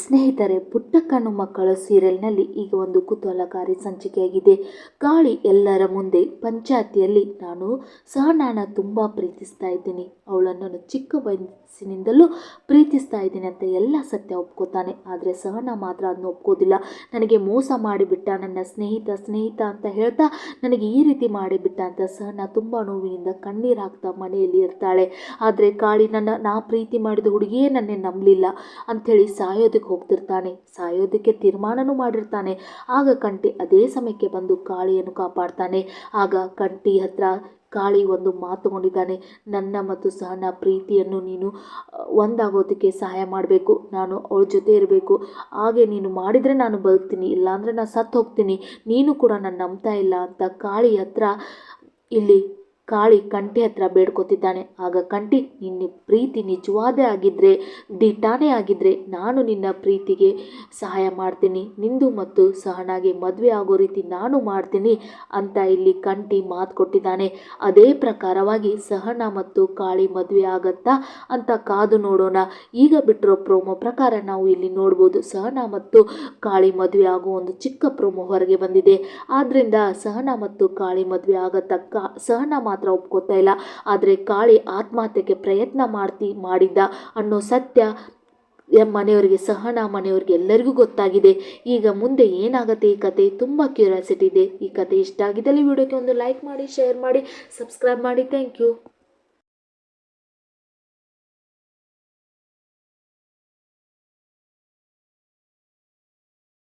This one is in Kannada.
ಸ್ನೇಹಿತರೆ, ಪುಟ್ಟ ಕಣ್ಣು ಮಕ್ಕಳ ಸೀರಿಯಲ್ನಲ್ಲಿ ಈಗ ಒಂದು ಕುತೂಹಲಕಾರಿ ಸಂಚಿಕೆಯಾಗಿದೆ. ಕಾಳಿ ಎಲ್ಲರ ಮುಂದೆ, ಪಂಚಾಯತಿಯಲ್ಲಿ ನಾನು ಸಹನಾನ ತುಂಬ ಪ್ರೀತಿಸ್ತಾ ಇದ್ದೀನಿ. ಅವಳನ್ನು ನಾನು ಚಿಕ್ಕ ವಯಸ್ಸಿನಿಂದಲೂ ಪ್ರೀತಿಸ್ತಾ ಇದ್ದೀನಿ ಅಂತ ಎಲ್ಲ ಸತ್ಯ ಒಪ್ಕೋತಾನೆ. ಆದರೆ ಸಹನ ಮಾತ್ರ ಅದನ್ನ ಒಪ್ಕೋದಿಲ್ಲ. ನನಗೆ ಮೋಸ ಮಾಡಿಬಿಟ್ಟ ನನ್ನ ಸ್ನೇಹಿತ ಸ್ನೇಹಿತ ಅಂತ ಹೇಳ್ತಾ ನನಗೆ ಈ ರೀತಿ ಮಾಡಿಬಿಟ್ಟ ಅಂತ ಸಹನ ತುಂಬ ನೋವಿನಿಂದ ಕಣ್ಣೀರು ಹಾಕ್ತಾ ಮನೆಯಲ್ಲಿ ಇರ್ತಾಳೆ. ಆದರೆ ಕಾಳಿ ನನ್ನ, ನಾ ಪ್ರೀತಿ ಮಾಡಿದ ಹುಡುಗಿಯೇ ನನ್ನೇ ನಂಬಲಿಲ್ಲ. ಅಂಥೇಳಿ ಹೋಗ್ತಿರ್ತಾನೆ. ಸಾಯೋದಕ್ಕೆ ತೀರ್ಮಾನನೂ ಮಾಡಿರ್ತಾನೆ. ಆಗ ಕಂಟಿ ಅದೇ ಸಮಯಕ್ಕೆ ಬಂದು ಕಾಳಿಯನ್ನು ಕಾಪಾಡ್ತಾನೆ. ಆಗ ಕಂಟಿ ಹತ್ರ ಕಾಳಿ ಒಂದು ಮಾತು ಕೊಂಡಿದ್ದಾನೆ ನನ್ನ ಮತ್ತು ಸಹನ ಪ್ರೀತಿಯನ್ನು ನೀನು ಒಂದಾಗೋದಕ್ಕೆ ಸಹಾಯ ಮಾಡಬೇಕು. ನಾನು ಅವಳ ಜೊತೆ ಇರಬೇಕು. ಹಾಗೆ ನೀನು ಮಾಡಿದರೆ ನಾನು ಬದುಕ್ತೀನಿ. ಇಲ್ಲಾಂದರೆ ನಾನು ಸತ್ತು ಹೋಗ್ತೀನಿ ನೀನು ಕೂಡ ನಾನು ನಂಬ್ತಾ ಇಲ್ಲ ಅಂತ ಕಾಳಿ ಹತ್ರ ಇಲ್ಲಿ ಕಾಳಿ ಕಂಠಿ ಹತ್ರ ಬೇಡ್ಕೊತಿದ್ದಾನೆ. ಆಗ ಕಂಠಿ, ನಿನ್ನ ಪ್ರೀತಿ ನಿಜವಾದೇ ಆಗಿದ್ದರೆ ದಿಟ್ಟಾನೇ ಆಗಿದ್ದರೆ ನಾನು ನಿನ್ನ ಪ್ರೀತಿಗೆ ಸಹಾಯ ಮಾಡ್ತೀನಿ. ನಿಂದು ಮತ್ತು ಸಹನಾಗೆ ಮದುವೆ ಆಗೋ ರೀತಿ ನಾನು ಮಾಡ್ತೀನಿ ಅಂತ ಇಲ್ಲಿ ಕಂಠಿ ಮಾತು ಕೊಟ್ಟಿದ್ದಾನೆ. ಅದೇ ಪ್ರಕಾರವಾಗಿ ಸಹನ ಮತ್ತು ಕಾಳಿ ಮದುವೆ ಆಗತ್ತಾ ಅಂತ ಕಾದು ನೋಡೋಣ. ಈಗ ಬಿಟ್ಟಿರೋ ಪ್ರೋಮೋ ಪ್ರಕಾರ ನಾವು ಇಲ್ಲಿ ನೋಡ್ಬೋದು ಸಹನ ಮತ್ತು ಕಾಳಿ ಮದುವೆ ಆಗೋ ಒಂದು ಚಿಕ್ಕ ಪ್ರೋಮೋ ಹೊರಗೆ ಬಂದಿದೆ. ಆದ್ದರಿಂದ ಸಹನ ಮತ್ತು ಕಾಳಿ ಮದುವೆ ಆಗತ್ತಾ ಕಾ, ಸಹನ ಮಾತ್ರ ಒಪ್ಕೋತಾ ಇಲ್ಲ. ಆದರೆ ಕಾಳಿ ಆತ್ಮಹತ್ಯೆಗೆ ಪ್ರಯತ್ನ ಮಾಡ್ತಿ, ಮಾಡಿದ್ದ ಅನ್ನೋ ಸತ್ಯ ಮನೆಯವರಿಗೆ, ಸಹನ ಮನೆಯವ್ರಿಗೆ ಎಲ್ಲರಿಗೂ ಗೊತ್ತಾಗಿದೆ. ಈಗ ಮುಂದೆ ಏನಾಗುತ್ತೆ ಈ ಕತೆ? ತುಂಬ ಕ್ಯೂರಿಯಾಸಿಟಿ ಇದೆ. ಈ ಕತೆ ಇಷ್ಟ ಆಗಿದ್ದಲ್ಲಿ ವಿಡಿಯೋಕ್ಕೆ ಒಂದು ಲೈಕ್ ಮಾಡಿ ಶೇರ್ ಮಾಡಿ ಸಬ್ಸ್ಕ್ರೈಬ್ ಮಾಡಿ. Thank you